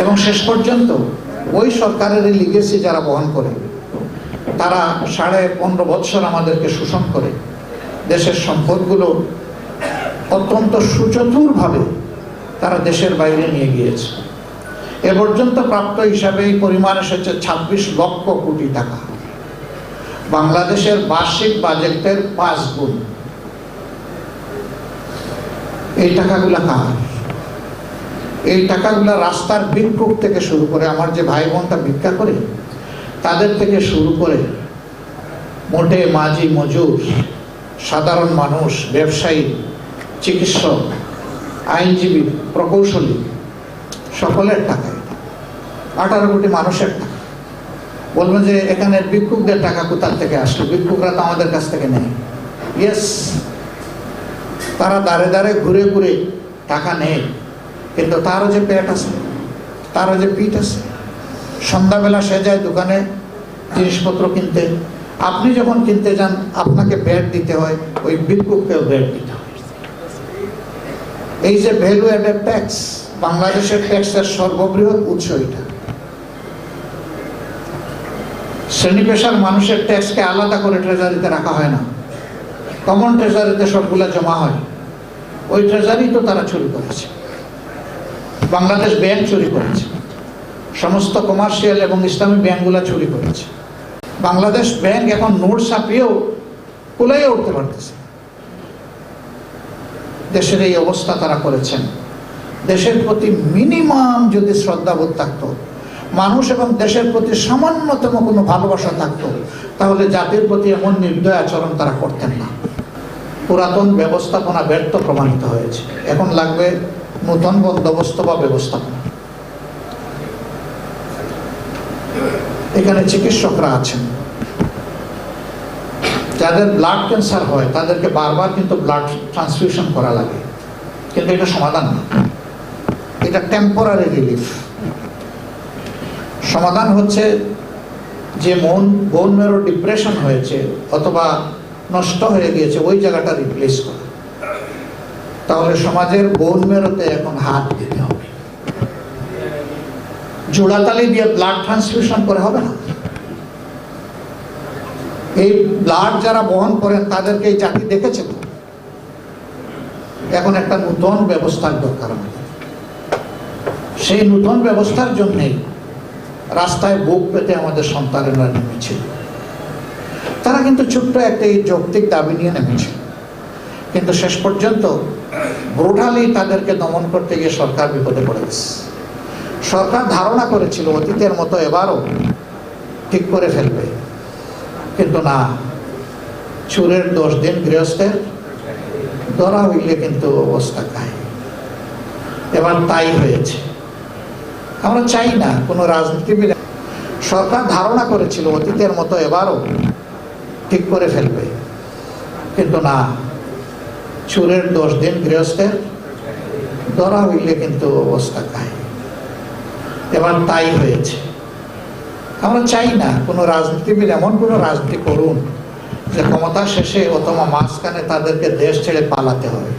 এবং শেষ পর্যন্ত ওই সরকারের লিগেসি যারা বহন করে, তারা সাড়ে পনেরো বৎসর আমাদেরকে শোষণ করে। দেশের সম্পদগুলো অত্যন্ত সুচতুরভাবে তারা দেশের বাইরে নিয়ে গিয়েছে। এ পর্যন্ত প্রাপ্ত হিসাবে এই পরিমাণ এসেছে ছাব্বিশ লক্ষ কোটি টাকা। বাংলাদেশের বার্ষিক বাজেটের পাঁচ গুণ। এই টাকাগুলো কার? এই টাকাগুলা রাস্তার ভিক্ষুক থেকে শুরু করে আমার যে ভাই বোনটা ভিক্ষা করে, তাদের থেকে শুরু করে মোটে মাঝি মজুর, সাধারণ মানুষ, ব্যবসায়ী, চিকিৎসক, আইনজীবী, প্রকৌশলী, সকলের টাকা আঠারো কোটি মানুষের টাকা। বলবেন যে এখানে ভিক্ষুকদের টাকা কোথার থেকে আসলো? ভিক্ষুকরা তো আমাদের কাছ থেকে নেয়। ইয়েস তারা দাঁড়ে দাঁড়ে ঘুরে ঘুরে টাকা নেয়। কিন্তু তারও যে পেট আছে, তারও যে পিঠ আছে, সন্ধ্যাবেলা সে যায় দোকানে জিনিসপত্র কিনতে। আপনি যখন কিনতে যান, আপনাকে ব্যাট দিতে হয়, ওই ভিক্ষুককেও ব্যাট দিতে হয়। এই যে ভ্যালু অ্যাডেড ট্যাক্স বাংলাদেশের ট্যাক্সের সর্ববৃহৎ উৎস এটা। শ্রেণি পেশার মানুষের ট্যাক্সকে আলাদা করে ট্রেজারিতে রাখা হয় না। কমন ট্রেজারিতে সবগুলা জমা হয়। ওই ট্রেজারি তো তারা চুরি করেছে। বাংলাদেশ ব্যাংক চুরি করেছে। সমস্ত কমার্শিয়াল এবং ইসলামী ব্যাংকগুলো চুরি করেছে। বাংলাদেশ ব্যাংক এখন নোট ছাপিয়েও কুলাইয়ে উঠতে পারতেছে। দেশের এই অবস্থা তারা করেছেন। দেশের প্রতি মিনিমাম যদি শ্রদ্ধাবোধ থাকতো, মানুষ এবং দেশের প্রতি সামান্যতম কোনো ভালোবাসা থাকতো, তাহলে জাতির প্রতি এমন নির্দয় আচরণ তারা করতেন না। পুরাতন ব্যবস্থাপনা ব্যর্থ প্রমাণিত হয়েছে। এখন লাগবে নূতন বন্দোবস্ত বা ব্যবস্থাপনা। এখানে চিকিৎসকরা আছেন। যাদের ব্লাড ক্যান্সার হয়, তাদেরকে বারবার কিন্তু ব্লাড ট্রান্সফিউশন করা লাগে। কিন্তু এটা সমাধান না এটা টেম্পোরারি রিলিফ সমাধান হচ্ছে যে মন বোন মেরো ডিপ্রেশন হয়েছে অথবা নষ্ট হয়ে গিয়েছে, ওই জায়গাটা রিপ্লেস করা। তাহলে সমাজের বোন মেরোতে এখন হাত দিতে হবে। জোড়াতালি দিয়ে ব্লাড ট্রান্সফিউশন করে হবে না? এই ব্লাড যারা বহন করেন, তাদেরকে এই জাতি দেখেছে এখন একটা নূতন ব্যবস্থার দরকার সেই নূতন ব্যবস্থার জন্যেই রাস্তায় বুক পেতে আমাদের সন্তানেরা নেমেছিল। তারা কিন্তু ছোট্ট একটা এই যৌক্তিক দাবি নিয়ে নেমেছে। কিন্তু শেষ পর্যন্ত ব্রুটালি তাদেরকে দমন করতে গিয়ে সরকার বিপদে পড়ে গেছে সরকার ধারণা করেছিল অতীতের মতো এবারও ঠিক করে ফেলবে। কিন্তু না, চুরের দশ দিন গৃহস্থের ধরা হইলে কিন্তু অবস্থা খায় এবার তাই হয়েছে। আমরা চাই না কোনো রাজনীতিবিদ। সরকার ধারণা করেছিল অতীতের মতো এবারও ঠিক করে ফেলবে। কিন্তু না চুরের দশ দিন গৃহস্থের ধরা হইলে কিন্তু অবস্থা খায় এবার তাই হয়েছে। আমরা চাই না কোনো রাজনীতিবিদ, এমন কোনো রাজনীতি করুন যে ক্ষমতা শেষে অথবা মাঝখানে তাদেরকে দেশ ছেড়ে পালাতে হবে।